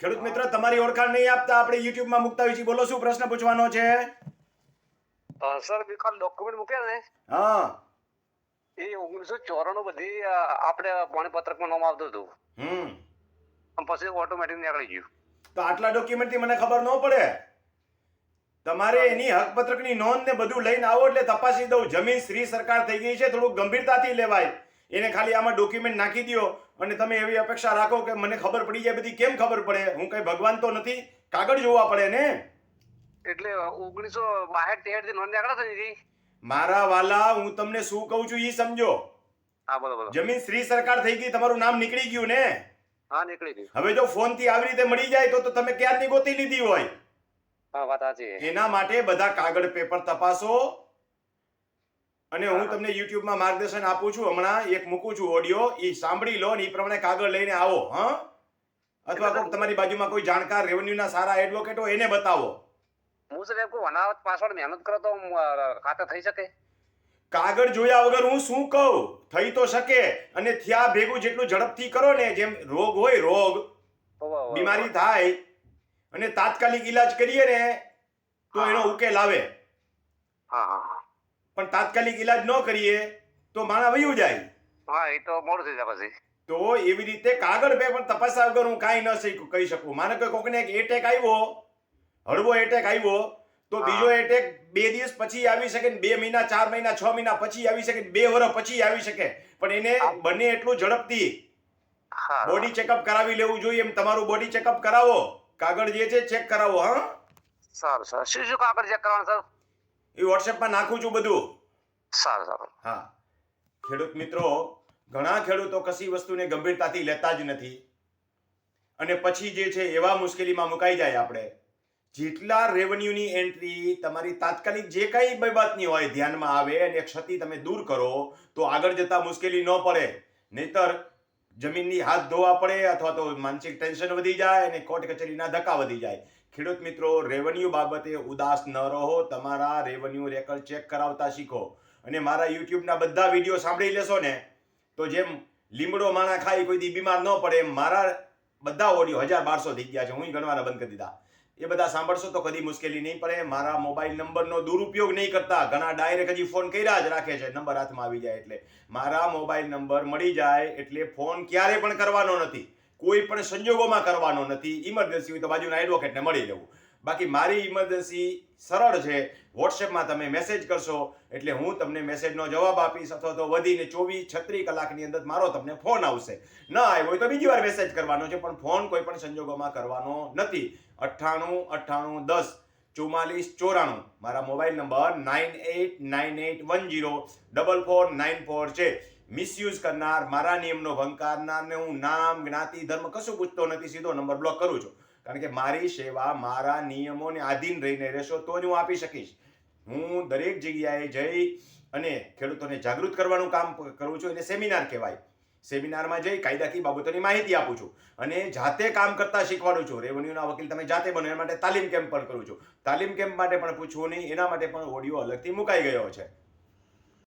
ખેડૂત મિત્ર તમારી ઓળખાણ નહીં આપતા આપણે યુટ્યુબમાં મુકતા હોય છે બોલો શું પ્રશ્ન પૂછવાનો છે? સર વિકલ કાલ ડોક્યુમેન્ટ મૂક્યા ને. હા. એ ઓગણીસો ચોરાણું બધી આપણે પાણીપત્રકમાં નામ આવતું હતું. હમ. પછી ઓટોમેટિક નીકળી ગયું. તો આટલા ડોક્યુમેન્ટથી મને ખબર ન પડે. તમારે એની હકપત્રકની નોંધ ને બધું લઈને આવો એટલે તપાસી દઉં. જમીન શ્રી સરકાર થઈ ગઈ છે થોડુંક ગંભીરતાથી લેવાય. એને ખાલી આમાં ડોક્યુમેન્ટ નાખી દો અને તમે એવી અપેક્ષા રાખો કે મને ખબર પડી જાય બધી કેમ ખબર પડે? હું કઈ ભગવાન તો નથી. કાગળ જોવા પડે ને. એટલે ઓગણીસો બાસઠ તેરથી નોંધ નીકળ્યા થઈ મારા વાલા હું તમને શું કહું છું એ સમજો. હા બોલો બોલો. જમીન શ્રી સરકાર થઈ ગઈ તમારું નામ નીકળી ગયું ને? હા નીકળી ગયું. હવે જો ફોનથી આવી રીતે મળી જાય તો તો તમે ક્યારની ગોતી લીધી હોય? હા વાત સાચી એના માટે બધા કાગળ પેપર તપાસો. અને હું તમને યુટ્યુબમાં માર્ગદર્શન આપું છું. હમણાં એક મૂકું છું ઓડિયો. એ સાંભળી લો ને એ પ્રમાણે કાગળ લઈને આવો હા? અથવા કોઈ તમારી બાજુમાં કોઈ જાણકાર રેવન્યુના સારા એડવોકેટ હોય એને બતાવો. હું સર કોઈ કહું પાસવર્ડ મહેનત કરો તો ખાતા થઈ શકે? કાગળ જોયા વગર હું શું કહું? થઈ તો શકે. અને થયા ભેગું જેટલું ઝડપથી કરો ને જેમ રોગ હોય રોગ બીમારી થાય અને તાત્કાલિક ઈલાજ કરીએ ને તો એનો ઉકેલ આવે. હા હા. પણ તાત્કાલિક ઈલાજ ન કરીએ તો માણા વયું જાય. હા એ તો મોડું થઈ જાય પછી. તો એવી રીતે કાગળ પે પણ તપાસ્યા વગર હું કાંઈ ન શીખું કહી શકું. માને કે કોકને એક એટેક આવ્યો હળવો એટેક આવ્યો તો બીજો એટેક બે દિવસ પછી આવી શકે ને બે મહિના ચાર મહિના છ મહિના પછી આવી શકે ને બે વર્ષ પછી આવી શકે. પણ એને. બને એટલું ઝડપથી. બોડી ચેકઅપ કરાવી લેવું જોઈએ એમ તમારું બોડી ચેકઅપ કરાવો. કાગળ જે છે ચેક કરાવો હા? સારું સર. શું શું કાગળ ચેક કરવાનું સર? એ વોટ્સએપમાં નાખું છું બધું. સારું સારું. હા. ખેડૂત મિત્રો ઘણા ખેડૂતો કશી વસ્તુને ગંભીરતાથી લેતા જ નથી. અને પછી જે છે એવા મુશ્કેલીમાં મુકાઈ જાય આપણે. જેટલા રેવન્યુની એન્ટ્રી તમારી તાત્કાલિક જે કઈ બાબતની હોય ધ્યાનમાં આવે અને ક્ષતિ તમે દૂર કરો તો આગળ જતા મુશ્કેલી ન પડે. નહીતર જમીનની હાથ ધોવા પડે અથવા તો માનસિક ટેન્શન વધી જાય અને કોર્ટ કચેરીના ધક્કા વધી જાય. ખેડૂત મિત્રો રેવન્યુ બાબતે ઉદાસ ન રહો, તમારા રેવન્યુ રેકર્ડ ચેક કરાવતા શીખો. અને મારા યુટ્યુબના બધા વીડિયો સાંભળી લેશો ને, તો જેમ લીમડો માણા ખાઈ કોઈ દી બીમાર ન પડે, એમ મારા બધા ઓડિયો હજાર બારસો થઈ ગયા છે, હું ગણવાના બંધ કરી દીધા. એ બધા સાંભળશો તો કદી મુશ્કેલી નહીં પડે, મારા મોબાઈલ નંબરનો દુરુપયોગ નહીં કરતા. ઘણા ડાયરેક્ટ હજી ફોન કર્યા જ રાખે છે, નંબર હાથમાં આવી જાય એટલે. મારા મોબાઈલ નંબર મળી જાય એટલે ફોન ક્યારે પણ કરવાનો નથી. કોઈ પણ સંજોગોમાં કરવાનો નથી. ઇમરજન્સી હોય તો બાજુના એડવોકેટને મળી લેવું. બાકી મારી ઇમરજન્સી સરળ છે. વોટ્સએપમાં તમે મેસેજ કરશો, એટલે હું તમને મેસેજનો જવાબ આપીશ અથવા તો વધીને ચોવીસ છત્રીસ કલાકની અંદર મારો તમને ફોન આવશે. ન આવ્યો હોય તો બીજી વાર મેસેજ કરવાનો છે, પણ ફોન કોઈ પણ સંજોગોમાં કરવાનો નથી. અઠ્ઠાણું અઠ્ઠાણું, દસ ચુમ્માલીસ ચોરાણું. મારા mobile number nine eight nine eight one zero double four nine four છે. મિસયુઝ કરનાર, મારા નિયમનો ભંગ કરનારને હું નામ, જ્ઞાતિ, ધર્મ કશું પૂછતો નથી, સીધો નંબર બ્લોક કરું છું. કારણ કે મારી સેવા, મારા નિયમોને આધીન રહીને રહેશો તો જ હું આપી શકીશ. હું દરેક જગ્યાએ જઈ અને ખેડૂતોને જાગૃત કરવાનું કામ કરું છું, એને સેમિનાર કહેવાય. સેમિનારમાં જઈ કાયદાકીય બાબતોની માહિતી આપું છું અને જાતે કામ કરતા શીખવાડું છું. રેવન્યુના વકીલ તમે જાતે બનો, એના માટે તાલીમ કેમ્પ પણ કરું છું. તાલીમ કેમ્પ માટે પણ પૂછવું નહીં, એના માટે પણ ઓડિયો અલગથી મુકાઈ ગયો છે.